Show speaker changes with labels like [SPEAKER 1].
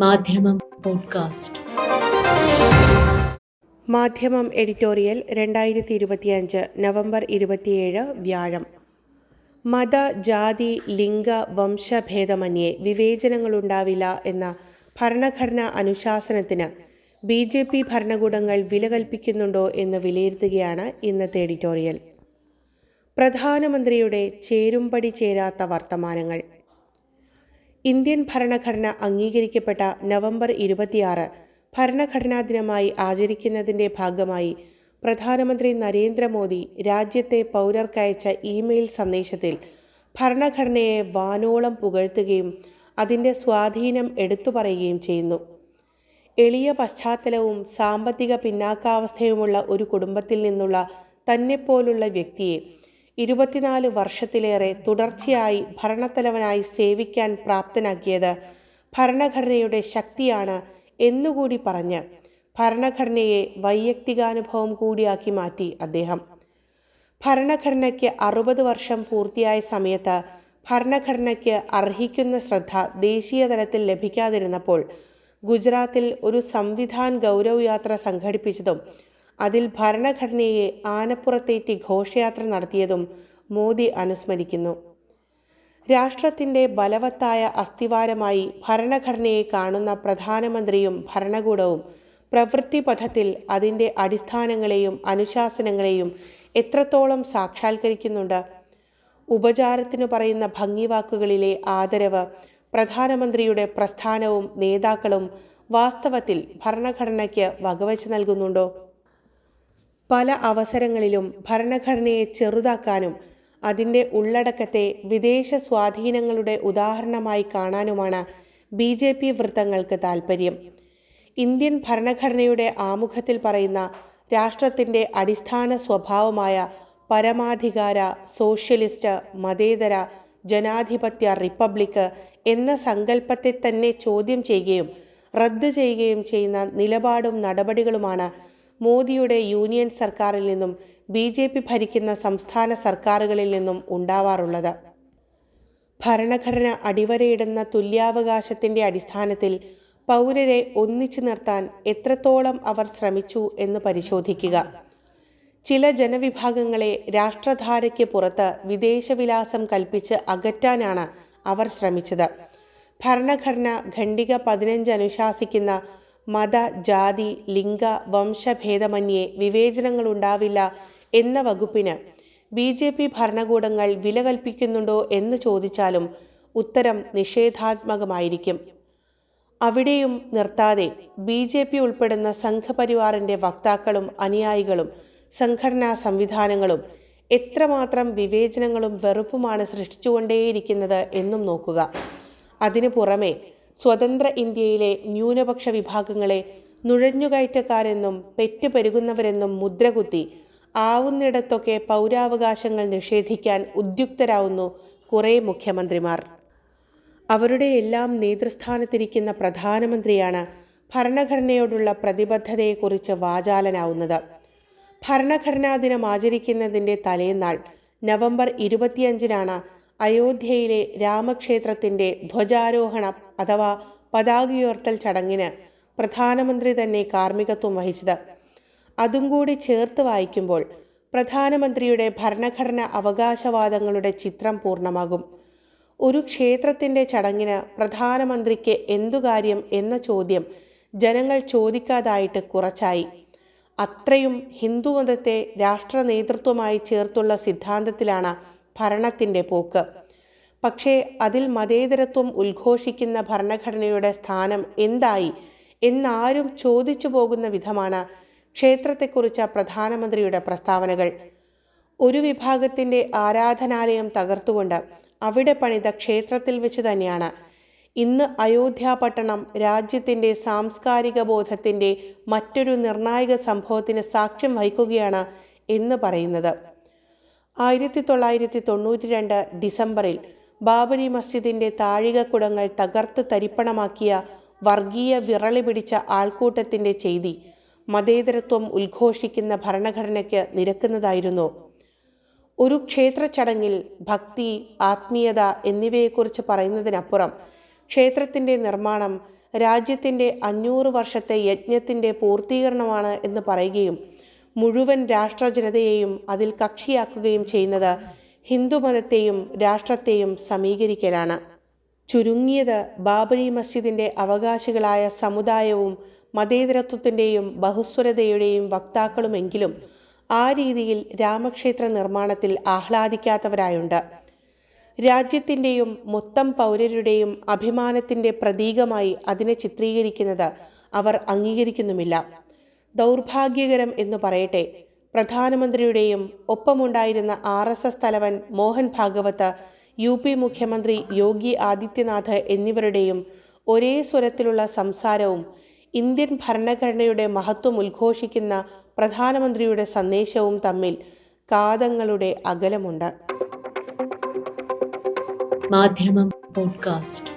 [SPEAKER 1] മാധ്യമം പോഡ്കാസ്റ്റ്.
[SPEAKER 2] മാധ്യമം എഡിറ്റോറിയൽ രണ്ടായിരത്തി ഇരുപത്തിയഞ്ച് നവംബർ ഇരുപത്തിയേഴ് വ്യാഴം. മത ജാതി ലിംഗ വംശഭേദമന്യേ വിവേചനങ്ങളുണ്ടാവില്ല എന്ന ഭരണഘടനാ അനുശാസനത്തിന് ബി ജെ പി ഭരണകൂടങ്ങൾ വില കൽപ്പിക്കുന്നുണ്ടോ എന്ന് വിലയിരുത്തുകയാണ് ഇന്നത്തെ എഡിറ്റോറിയൽ. പ്രധാനമന്ത്രിയുടെ ചേരുംപടി ചേരാത്ത വർത്തമാനങ്ങൾ. ഇന്ത്യൻ ഭരണഘടന അംഗീകരിക്കപ്പെട്ട നവംബർ ഇരുപത്തിയാറ് ഭരണഘടനാ ദിനമായി ആചരിക്കുന്നതിന്റെ ഭാഗമായി പ്രധാനമന്ത്രി നരേന്ദ്രമോദി രാജ്യത്തെ പൗരർക്കയച്ച ഇമെയിൽ സന്ദേശത്തിൽ ഭരണഘടനയെ വാനോളം പുകഴ്ത്തുകയും അതിന്റെ സ്വാധീനം എടുത്തു പറയുകയും ചെയ്യുന്നു. എളിയ പശ്ചാത്തലവും സാമ്പത്തിക പിന്നാക്കാവസ്ഥയുമുള്ള ഒരു കുടുംബത്തിൽ നിന്നുള്ള തന്നെപ്പോലുള്ള വ്യക്തിയെ ഇരുപത്തിനാല് വർഷത്തിലേറെ തുടർച്ചയായി ഭരണത്തലവനായി സേവിക്കാൻ പ്രാപ്തനാക്കിയത് ഭരണഘടനയുടെ ശക്തിയാണ് എന്നുകൂടി പറഞ്ഞ് ഭരണഘടനയെ വൈയക്തികാനുഭവം കൂടിയാക്കി മാറ്റി അദ്ദേഹം. ഭരണഘടനയ്ക്ക് അറുപത് വർഷം പൂർത്തിയായ സമയത്ത് ഭരണഘടനയ്ക്ക് അർഹിക്കുന്ന ശ്രദ്ധ ദേശീയ തലത്തിൽ ലഭിക്കാതിരുന്നപ്പോൾ ഗുജറാത്തിൽ ഒരു സംവിധാൻ ഗൗരവ് യാത്ര സംഘടിപ്പിച്ചതും അതിൽ ഭരണഘടനയെ ആനപ്പുറത്തേറ്റി ഘോഷയാത്ര നടത്തിയതും മോദി അനുസ്മരിക്കുന്നു. രാഷ്ട്രത്തിന്റെ ബലവത്തായ അസ്ഥിവാരമായി ഭരണഘടനയെ കാണുന്ന പ്രധാനമന്ത്രിയും ഭരണകൂടവും പ്രവൃത്തിപഥത്തിൽ അതിന്റെ അടിസ്ഥാനങ്ങളെയും അനുശാസനങ്ങളെയും എത്രത്തോളം സാക്ഷാത്കരിക്കുന്നുണ്ട്. ഉപചാരത്തിനു പറയുന്ന ഭംഗിവാക്കുകളിലെ ആദരവ് പ്രധാനമന്ത്രിയുടെ പ്രസ്ഥാനവും നേതാക്കളും വാസ്തവത്തിൽ ഭരണഘടനയ്ക്ക് വകവച്ച് നൽകുന്നുണ്ടോ? പല അവസരങ്ങളിലും ഭരണഘടനയെ ചെറുതാക്കാനും അതിന്റെ ഉള്ളടക്കത്തെ വിദേശ സ്വാധീനങ്ങളുടെ ഉദാഹരണമായി കാണാനുമാണ് ബി ജെ പി വൃത്തങ്ങൾക്ക് താൽപ്പര്യം ഇന്ത്യൻ ഭരണഘടനയുടെ ആമുഖത്തിൽ പറയുന്ന രാഷ്ട്രത്തിന്റെ അടിസ്ഥാന സ്വഭാവമായ പരമാധികാര സോഷ്യലിസ്റ്റ് മതേതര ജനാധിപത്യ റിപ്പബ്ലിക്ക് എന്ന സങ്കല്പത്തെ തന്നെ ചോദ്യം ചെയ്യുകയും റദ്ദ് ചെയ്യുകയും ചെയ്യുന്ന നിലപാടും നടപടികളുമാണ് മോദിയുടെ യൂണിയൻ സർക്കാരിൽ നിന്നും ബി ജെ പി ഭരിക്കുന്ന സംസ്ഥാന സർക്കാരുകളിൽ നിന്നും ഉണ്ടാവാറുള്ളത്. ഭരണഘടന അടിവരയിടുന്ന തുല്യാവകാശത്തിന്റെ അടിസ്ഥാനത്തിൽ പൗരരെ ഒന്നിച്ചു നിർത്താൻ എത്രത്തോളം അവർ ശ്രമിച്ചു എന്ന് പരിശോധിക്കുക. ചില ജനവിഭാഗങ്ങളെ രാഷ്ട്രധാരയ്ക്ക് പുറത്ത് വിദേശവിലാസം കൽപ്പിച്ച് അകറ്റാനാണ് അവർ ശ്രമിച്ചത്. ഭരണഘടന ഖണ്ഡിക പതിനഞ്ച് അനുശാസിക്കുന്ന മത ജാതി ലിംഗ വംശഭേദമന്യേ വിവേചനങ്ങളുണ്ടാവില്ല എന്ന വകുപ്പിന് ബി ജെ പി ഭരണകൂടങ്ങൾ വില കൽപ്പിക്കുന്നുണ്ടോ എന്ന് ചോദിച്ചാലും ഉത്തരം നിഷേധാത്മകമായിരിക്കും. അവിടെയും നിർത്താതെ ബി ജെ പി ഉൾപ്പെടുന്ന സംഘപരിവാറിന്റെ വക്താക്കളും അനുയായികളും സംഘടനാ സംവിധാനങ്ങളും എത്രമാത്രം വിവേചനങ്ങളും വെറുപ്പുമാണ് സൃഷ്ടിച്ചുകൊണ്ടേയിരിക്കുന്നത് എന്നും നോക്കുക. അതിനു പുറമെ സ്വതന്ത്ര ഇന്ത്യയിലെ ന്യൂനപക്ഷ വിഭാഗങ്ങളെ നുഴഞ്ഞുകയറ്റക്കാരെന്നും പെറ്റുപെരുകുന്നവരെന്നും മുദ്രകുത്തി ആവുന്നിടത്തൊക്കെ പൗരാവകാശങ്ങൾ നിഷേധിക്കാൻ ഉദ്യുക്തരാവുന്നു കുറേ മുഖ്യമന്ത്രിമാർ. അവരുടെ എല്ലാം നേതൃസ്ഥാനത്തിരിക്കുന്ന പ്രധാനമന്ത്രിയാണ് ഭരണഘടനയോടുള്ള പ്രതിബദ്ധതയെക്കുറിച്ച് വാചാലനാവുന്നത്. ഭരണഘടനാ ദിനം ആചരിക്കുന്നതിന്റെ തലേന്നാൾ നവംബർ ഇരുപത്തിയഞ്ചിനാണ് അയോധ്യയിലെ രാമക്ഷേത്രത്തിന്റെ ധ്വജാരോഹണം അഥവാ പതാകയുയർത്തൽ ചടങ്ങിന് പ്രധാനമന്ത്രി തന്നെ കാർമ്മികത്വം വഹിച്ചത്. അതും കൂടി ചേർത്ത് വായിക്കുമ്പോൾ പ്രധാനമന്ത്രിയുടെ ഭരണഘടന അവകാശവാദങ്ങളുടെ ചിത്രം പൂർണമാകും. ഒരു ക്ഷേത്രത്തിന്റെ ചടങ്ങിന് പ്രധാനമന്ത്രിക്ക് എന്തു കാര്യം എന്ന ചോദ്യം ജനങ്ങൾ ചോദിക്കാതായിട്ട് കുറച്ചായി. അത്രയും ഹിന്ദുമതത്തെ രാഷ്ട്ര നേതൃത്വമായി ചേർത്തുള്ള സിദ്ധാന്തത്തിലാണ് ഭരണത്തിന്റെ പോക്ക്. പക്ഷേ അതിൽ മതേതരത്വം ഉദ്ഘോഷിക്കുന്ന ഭരണഘടനയുടെ സ്ഥാനം എന്തായി? എന്നാരും ചോദിച്ചു പോകുന്ന വിധമാണ് ക്ഷേത്രത്തെക്കുറിച്ച പ്രധാനമന്ത്രിയുടെ പ്രസ്താവനകൾ. ഒരു വിഭാഗത്തിന്റെ ആരാധനാലയം തകർത്തുകൊണ്ട് അവിടെ പണിത ക്ഷേത്രത്തിൽ വെച്ച് തന്നെയാണ്. ഇന്ന് അയോധ്യ പട്ടണം രാജ്യത്തിന്റെ സാംസ്കാരിക ബോധത്തിന്റെ മറ്റൊരു നിർണായക സംഭവത്തിന് സാക്ഷ്യം വഹിക്കുകയാണ് എന്ന് പറയുന്നത്. ആയിരത്തി തൊള്ളായിരത്തി തൊണ്ണൂറ്റി രണ്ട് ഡിസംബറിൽ ബാബരി മസ്ജിദിന്റെ താഴികക്കുടങ്ങൾ തകർത്ത് തരിപ്പണമാക്കിയ വർഗീയ വിറളി പിടിച്ച ആൾക്കൂട്ടത്തിന്റെ ചെയ്തി മതേതരത്വം ഉദ്ഘോഷിക്കുന്ന ഭരണഘടനയ്ക്ക് നിരക്കുന്നതായിരുന്നു. ഒരു ക്ഷേത്ര ചടങ്ങിൽ ഭക്തി ആത്മീയത എന്നിവയെക്കുറിച്ച് പറയുന്നതിനപ്പുറം ക്ഷേത്രത്തിന്റെ നിർമ്മാണം രാജ്യത്തിന്റെ അഞ്ഞൂറ് വർഷത്തെ യജ്ഞത്തിന്റെ പൂർത്തീകരണമാണ് എന്ന് പറയുകയും മുഴുവൻ രാഷ്ട്രജനതയെയും അതിൽ കക്ഷിയാക്കുകയും ചെയ്യുന്നത് ഹിന്ദുമതത്തെയും രാഷ്ട്രത്തെയും സമീകരിക്കലാണ്. ചുരുങ്ങിയത് ബാബരി മസ്ജിദിന്റെ അവകാശികളായ സമുദായവും മതേതരത്വത്തിന്റെയും ബഹുസ്വരതയുടെയും വക്താക്കളുമെങ്കിലും ആ രീതിയിൽ രാമക്ഷേത്ര നിർമ്മാണത്തിൽ ആഹ്ലാദിക്കാത്തവരായുണ്ട്. രാജ്യത്തിന്റെയും മൊത്തം പൗരരുടെയും അഭിമാനത്തിന്റെ പ്രതീകമായി അതിനെ ചിത്രീകരിക്കുന്നത് അവർ അംഗീകരിക്കുന്നുമില്ല. ദൗർഭാഗ്യകരം എന്ന് പറയട്ടെ. പ്രധാനമന്ത്രിയുടെയും ഒപ്പമുണ്ടായിരുന്ന ആർ എസ് എസ് തലവൻ മോഹൻ ഭാഗവത് യു പി മുഖ്യമന്ത്രി യോഗി ആദിത്യനാഥ് എന്നിവരുടെയും ഒരേ സ്വരത്തിലുള്ള സംസാരവും ഇന്ത്യൻ ഭരണഘടനയുടെ മഹത്വം ഉദ്ഘോഷിക്കുന്ന പ്രധാനമന്ത്രിയുടെ സന്ദേശവും തമ്മിൽ കാതങ്ങളുടെ അകലമുണ്ട്.
[SPEAKER 1] മാധ്യമം പോഡ്കാസ്റ്റ്.